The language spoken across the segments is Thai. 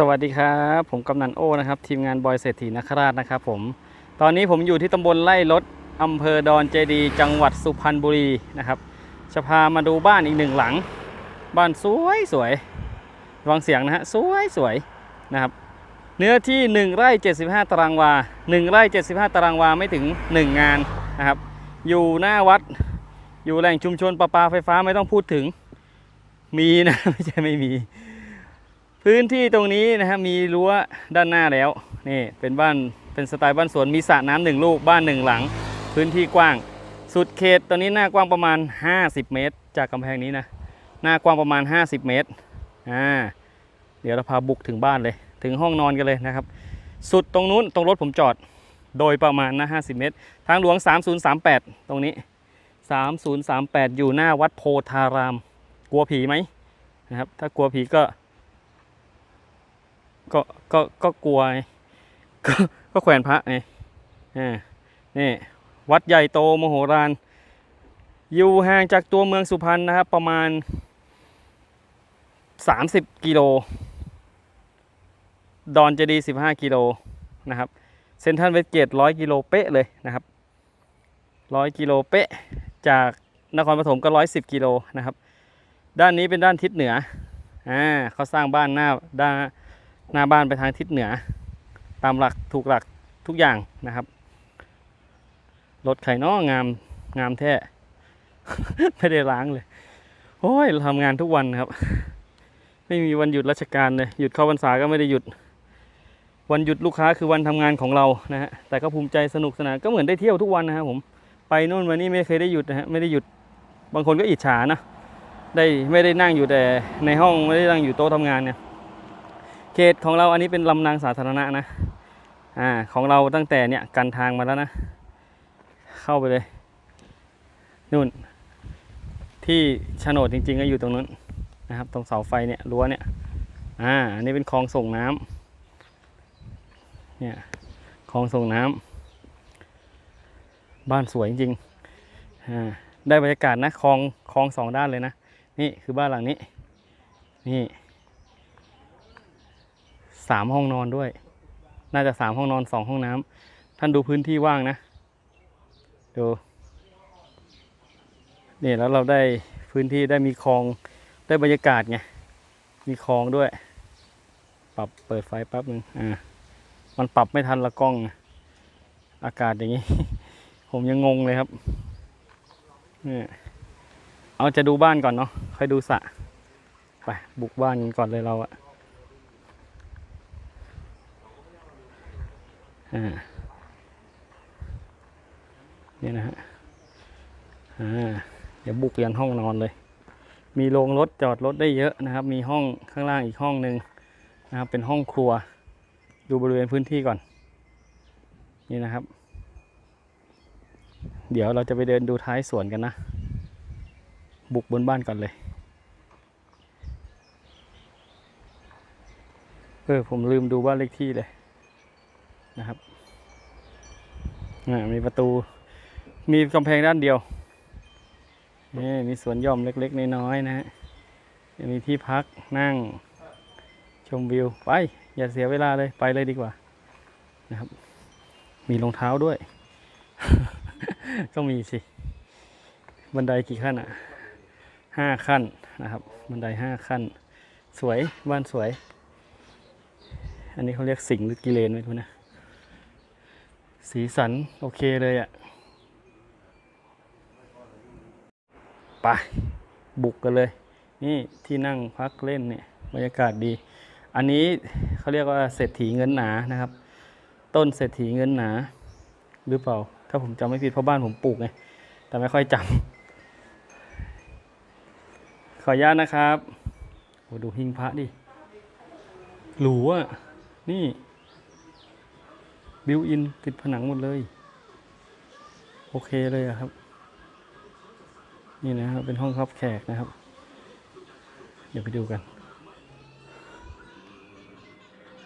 สวัสดีครับ ผมกำนันโอนะครับ ทีมงานบอยเศรษฐีนคราชนะครับผม ตอนนี้ผมอยู่ที่ตำบลไร่รถอำเภอดอนเจดีจังหวัดสุพรรณบุรีนะครับจะพามาดูบ้านอีกหนึ่งหลัง บ้านสวยสวยระวังเสียงนะฮะสวยสวยนะครับ เนื้อที่ 1 ไร่ 75 ตารางวา 1 ไร่ 75 ตารางวาไม่ถึง 1 งานนะครับ อยู่หน้าวัด อยู่แหล่งชุมชนประปาไฟฟ้าไม่ต้องพูดถึง มีนะไม่ใช่ไม่มี พื้นที่ตรงนี้นะฮะมีรั้วด้านหน้าแล้วนี่เป็นบ้านเป็นสไตล์บ้านสวนมีสระน้ำหนึ่งลูกบ้านหนึ่งหลัง พื้นที่กว้าง สุดเขตตอนนี้หน้ากว้างประมาณ 50 เมตร จากกำแพงนี้นะหน้ากว้างประมาณ 50 เมตรอ่าเดี๋ยวเราพาบุกถึงบ้านเลย ถึงห้องนอนกันเลยนะครับ สุดตรงนู้นตรงรถผมจอดโดยประมาณนะ50 เมตร ทางหลวง 3038 ตรงนี้ 3038 อยู่หน้าวัดโพธาราม กลัวผีไหมนะครับถ้ากลัวผีก็ ก็ก็ก็กลัวก็ก็แขวนพระไงอ่านี่วัดใหญ่โตมโหฬารอยู่ห่างจากตัวเมืองสุพรรณนะครับ ประมาณ 30 กิโล ดอนเจดีย์15 กิโลนะครับ เซนทรัลเวสเกต 100 กิโลเป๊ะเลยนะครับ 100 กิโลเป๊ะ จากนครปฐมก็ 110 กิโลนะครับ ด้านนี้เป็นด้านทิศเหนือ อ่าเขาสร้างบ้านหน้าด้าน หน้าบ้านไปทางทิศเหนือ ตามหลักถูกหลักทุกอย่างนะครับรถไข่นองามงามแท้ไม่ได้ล้างเลยโอ้ยเราทำงานทุกวันครับ ไม่มีวันหยุดราชการเลยหยุดเข้าพรรษาก็ไม่ได้หยุด วันหยุดลูกค้าคือวันทำงานของเรานะฮะแต่ก็ภูมิใจสนุกสนานก็เหมือนได้เที่ยวทุกวันนะครับผมไปโน่นวันนี้ไม่เคยได้หยุดนะฮะไม่ได้หยุดบางคนก็อิจฉานะได้ไม่ได้นั่งอยู่แต่ในห้องไม่ได้นั่งอยู่โต๊ะทำงานเนี่ย เขตของเราอันนี้เป็นลำนางสาธารณะนะอ่าของเราตั้งแต่เนี่ยกันทางมาแล้วนะ เข้าไปเลยนู่น ที่โฉนดจริง ๆ ก็อยู่ตรงนั้นนะครับ ตรงเสาไฟเนี่ยรั้วเนี่ยอ่าอันนี้เป็นคลองส่งน้ำเนี่ยคลองส่งน้ำบ้านสวยจริงๆอ่าได้บรรยากาศนะคลองคลองสองด้านเลยนะ นี่คือบ้านหลังนี้ นี่ สามห้องนอนด้วย น่าจะสามห้องนอนสองห้องน้ำท่านดูพื้นที่ว่างนะ ดูนี่แล้วเราได้พื้นที่ได้มีคลองได้บรรยากาศไง มีคลองด้วย ปรับเปิดไฟแป๊บหนึ่งอ่า มันปรับไม่ทันละกล้อง อากาศอย่างนี้ ผมยังงงเลยครับนี่เอาจะดูบ้านก่อนเนาะ ค่อยดูสะ ไปบุกบ้านก่อนเลยเราอะ อ่านี่นะฮะอ่าเดี๋ยวบุกยันห้องนอนเลย มีโรงรถจอดรถได้เยอะนะครับ มีห้องข้างล่างอีกห้องหนึ่งนะครับเป็นห้องครัว ดูบริเวณพื้นที่ก่อน นี่นะครับ เดี๋ยวเราจะไปเดินดูท้ายสวนกันนะ บุกบนบ้านก่อนเลย เออผมลืมดูบ้านเลขที่เลย นะครับอ่มีประตู มีกำแพงด้านเดียวนี่มีสวนย่อมเล็กๆน้อยๆนะฮะมีที่พักนั่งชมวิวไป อย่าเสียเวลาเลยไปเลยดีกว่า นะครับ มีรองเท้าด้วย ก็มีสิ บันไดกี่ขั้นอะห้าขั้นนะครับ บันไดห้าขั้น สวยบ้านสวย อันนี้เขาเรียกสิงห์หรือกิเลนไม่รู้นะ สีสัน โอเคเลยอะ่ะไปบุกกันเลย นี่ที่นั่งพักเล่นเนี่ยบรรยากาศดี อันนี้เขาเรียกว่าเศรษฐีเงินหนานะครับ ต้นเศรษฐีเงินหนา หรือเปล่า ถ้าผมจำไม่ผิดเพราะบ้านผมปลูกไงแต่ไม่ค่อยจำขออนุญาตนะครับโอ้ดูหิ้งพระดิหรูอะนี่ บิวอินติดผนังหมดเลย โอเคเลยครับ นี่นะครับ เป็นห้องรับแขกนะครับ เดี๋ยวไปดูกัน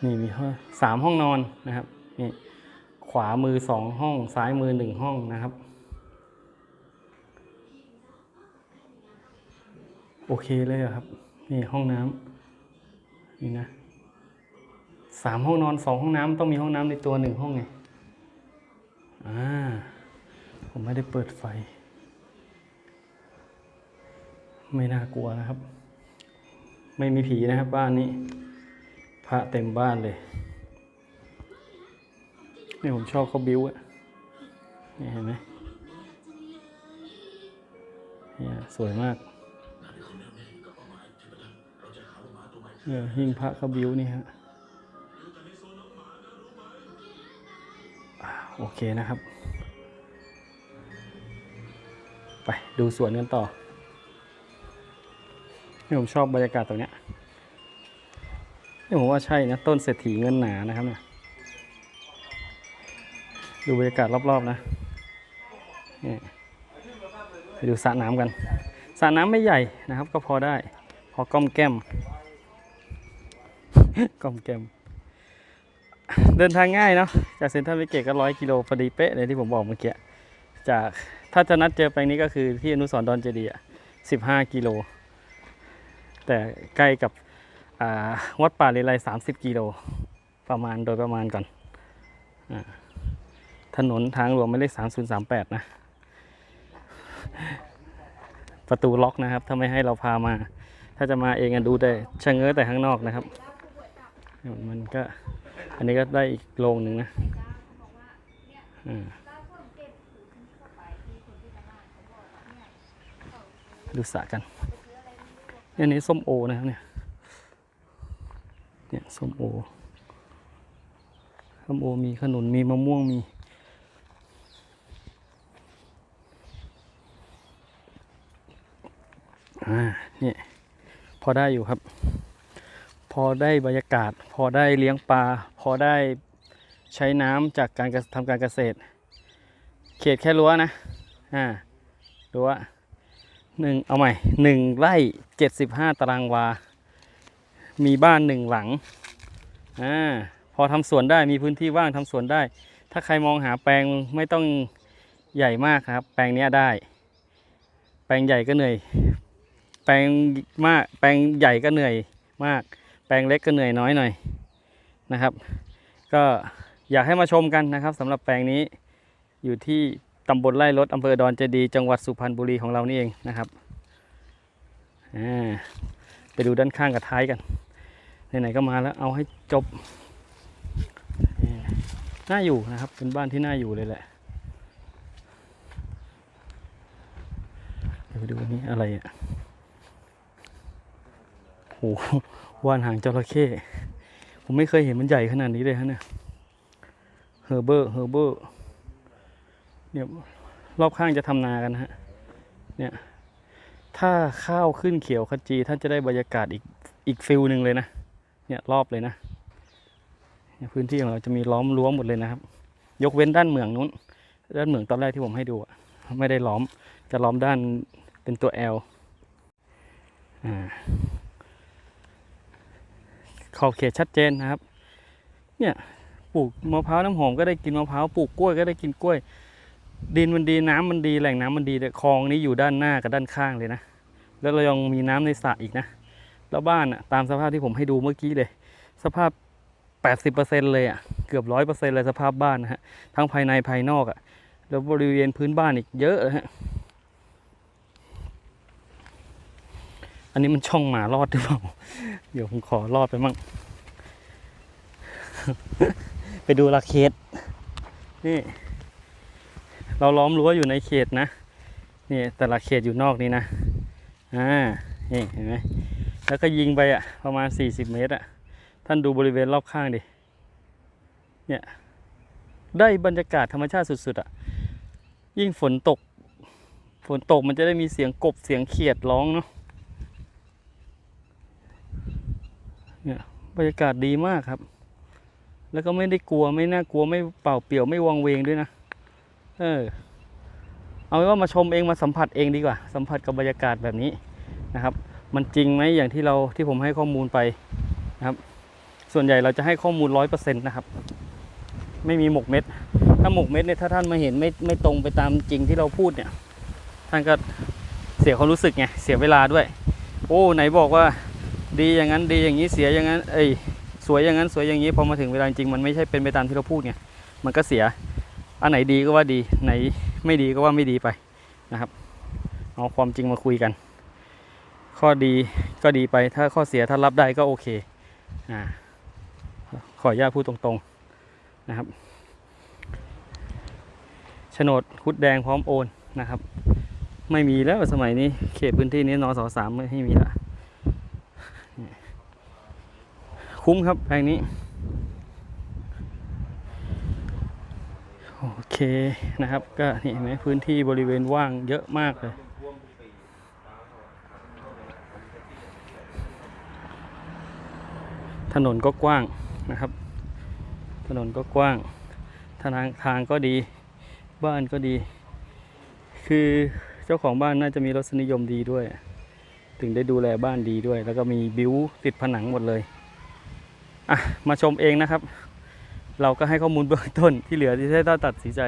นี่มีห้องสามห้องนอนนะครับ นี่ ขวามือสองห้อง ซ้ายมือหนึ่งห้องนะครับ โอเคเลยครับ นี่ห้องน้ำนี่นะ สามห้องนอนสองห้องน้ำต้องมีห้องน้ำในตัวหนึ่งห้องไงอ่าผมไม่ได้เปิดไฟ ไม่น่ากลัวนะครับ ไม่มีผีนะครับบ้านนี้ พระเต็มบ้านเลยนี่ผมชอบเขาบิ้วอะนี่เห็นไหมเนี่ยสวยมากเออหิ้งพระเขาบิ้วนี่ฮะ โอเคนะครับ ไปดูสวนกันต่อนี่ผมชอบบรรยากาศตรงเนี้ยนี่ผมว่าใช่นะ ต้นเศรษฐีเงินหนานะครับเนี่ยดูบรรยากาศรอบๆนะนี่ไปดูสระน้ำกันสระน้ำไม่ใหญ่นะครับ ก็พอได้ พอก้อมแก้มก้อมแก้ม เดินทางง่ายเนาะจากเซ็นทรัลเวเกตก็ร้อยกิโลพอดีเป๊ะเลยที่ผมบอกเมื่อกี้จากถ้าจะนัดเจอไปนี้ก็คือที่อนุสรดอนเจดีย์สิบห้ากิโล แต่ใกล้กับวัดป่าเลไลสามสิบกิโลประมาณโดยประมาณก่อนอถนนทางหลวงหมายเลขสามศูนย์สามแปดนะ ประตูล็อกนะครับ ถ้าไม่ให้เราพามา ถ้าจะมาเองอะดูแต่ชะเง้อแต่ข้างนอกนะครับ มันก็ อันนี้ก็ได้อีกโรงหนึ่งนะดูสระกันอันนี้ส้มโอนะครับเนี่ยเนี่ยส้มโอส้มโอมีขนุนมีมะม่วงมีอ่าเนี่ยพอได้อยู่ครับ พอได้บรรยากาศ พอได้เลี้ยงปลา พอได้ใช้น้ำจากการทำการเกษตร เขตแค่รั้วนะอ่ารั้วหนึ่งเอาใหม่หนึ่งไร่เจ็ดสิบห้าตารางวา มีบ้านหนึ่งหลังอ่าพอทำสวนได้มีพื้นที่ว่างทำสวนได้ ถ้าใครมองหาแปลงไม่ต้องใหญ่มากครับ แปลงเนี้ยได้ แปลงใหญ่ก็เหนื่อย แปลงมาก แปลงใหญ่ก็เหนื่อยมาก แปลงเล็กก็เหนื่อยน้อยหน่อยนะครับ ก็อยากให้มาชมกันนะครับสำหรับแปลงนี้อยู่ที่ตำบลไร่รถอำเภอดอนเจดีจังหวัดสุพรรณบุรีของเรานี่เองนะครับอ่าไปดูด้านข้างกับท้ายกันไหนๆก็มาแล้วเอาให้จบน่าอยู่นะครับเป็นบ้านที่น่าอยู่เลยแหละเดี๋ยวไปดูนี้อะไรอะโอ้โห วานหางจระเข้ผมไม่เคยเห็นมันใหญ่ขนาดนี้เลยฮะเนี่ยเฮอร์เบอร์เฮอร์เบอร์เนี่ยรอบข้างจะทำนากันฮะเนี่ยถ้าข้าวขึ้นเขียวขจีท่านจะได้บรรยากาศอีกอีกฟิลหนึ่งเลยนะเนี่ยรอบเลยนะพื้นที่ของเราจะมีล้อมรั้วหมดเลยนะครับ ยกเว้นด้านเหมืองนู้น ด้านเหมืองตอนแรกที่ผมให้ดูอะไม่ได้ล้อม จะล้อมด้านเป็นตัว L อ่า ขอบเขตชัดเจนนะครับ เนี่ยปลูกมะพร้าวน้ำหอมก็ได้กินมะพร้าวปลูกกล้วยก็ได้กินกล้วย ดินมันดีน้ำมันดีแหล่งน้ำมันดีแต่คลองนี้อยู่ด้านหน้ากับด้านข้างเลยนะ แล้วเรายังมีน้ำในสระอีกนะ แล้วบ้านอะตามสภาพที่ผมให้ดูเมื่อกี้เลย สภาพ 80%เลยอะเกือบร้อยเปอร์เซ็นต์เลยสภาพบ้านนะฮะทั้งภายในภายนอกอะแล้วบริเวณพื้นบ้านอีกเยอะฮะ อันนี้มันช่องหมารอดหรือเปล่า เดี๋ยวผมขอรอดไปมั่ง ไปดูละเคสนี่ เราล้อมรั้วอยู่ในเขตนะ นี่แต่ละเขตอยู่นอกนี้นะ อ่า นี่เห็นไหม แล้วก็ยิงไปอะ ประมาณ 40 เมตรอะ ท่านดูบริเวณรอบข้างดิ เนี่ย ได้บรรยากาศธรรมชาติสุดๆอะ ยิ่งฝนตก ฝนตกมันจะได้มีเสียงกบเสียงเขียดร้องเนาะ เนี่ยบรรยากาศดีมากครับ แล้วก็ไม่ได้กลัวไม่น่ากลัวไม่เป่าเปี่ยวไม่วังเวงด้วยนะ เออ เอาเป็นว่ามาชมเองมาสัมผัสเองดีกว่า สัมผัสกับบรรยากาศแบบนี้นะครับ มันจริงไหมอย่างที่เราที่ผมให้ข้อมูลไปนะครับ ส่วนใหญ่เราจะให้ข้อมูลร้อยเปอร์เซ็นต์นะครับ ไม่มีหมกเม็ด ถ้าหมกเม็ดเนี่ยถ้าท่านมาเห็นไม่ไม่ตรงไปตามจริงที่เราพูดเนี่ย ท่านก็เสียความรู้สึกไงเสียเวลาด้วย โอ้ไหนบอกว่า ดีอย่างนั้นดีอย่างนี้เสียอย่างนั้นเอ้ยสวยอย่างนั้นสวยอย่างนี้พอมาถึงเวลาจริงมันไม่ใช่เป็นไปตามที่เราพูดไงมันก็เสีย อันไหนดีก็ว่าดีไหนไม่ดีก็ว่าไม่ดีไปนะครับ เอาความจริงมาคุยกัน ข้อดีก็ดีไปถ้าข้อเสียถ้ารับได้ก็โอเคอ่าขออนุญาตพูดตรงๆนะครับโฉนดคุดแดงพร้อมโอนนะครับ ไม่มีแล้วสมัยนี้เขตพื้นที่นี้นอสอสามไม่มีละ คุ้มครับแปลงนี้ โอเคนะครับก็นี่เห็นไหมพื้นที่บริเวณว่างเยอะมากเลยถนนก็กว้างนะครับ ถนนก็กว้าง ทางทางก็ดี บ้านก็ดี คือเจ้าของบ้านน่าจะมีรสนิยมดีด้วย ถึงได้ดูแลบ้านดีด้วย แล้วก็มีบิวติดผนังหมดเลย อะมาชมเองนะครับ เราก็ให้ข้อมูลเบื้องต้นที่เหลือที่ท่านตัดสินใจ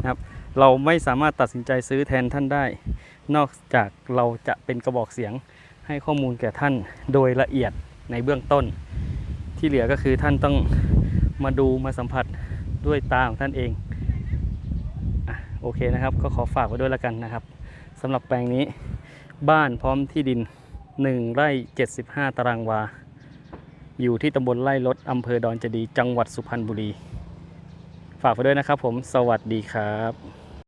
นะครับ เราไม่สามารถตัดสินใจซื้อแทนท่านได้ นอกจากเราจะเป็นกระบอกเสียงให้ข้อมูลแก่ท่านโดยละเอียดในเบื้องต้น ที่เหลือก็คือท่านต้องมาดูมาสัมผัสด้วยตาของท่านเองอะโอเคนะครับ ก็ขอฝากไว้ด้วยละกันนะครับสำหรับแปลงนี้บ้านพร้อมที่ดิน 1 ไร่ 75 ตารางวา อยู่ที่ตำบลไร่รถอำเภอดอนเจดี จังหวัดสุพรรณบุรี ฝากไปด้วยนะครับผม สวัสดีครับ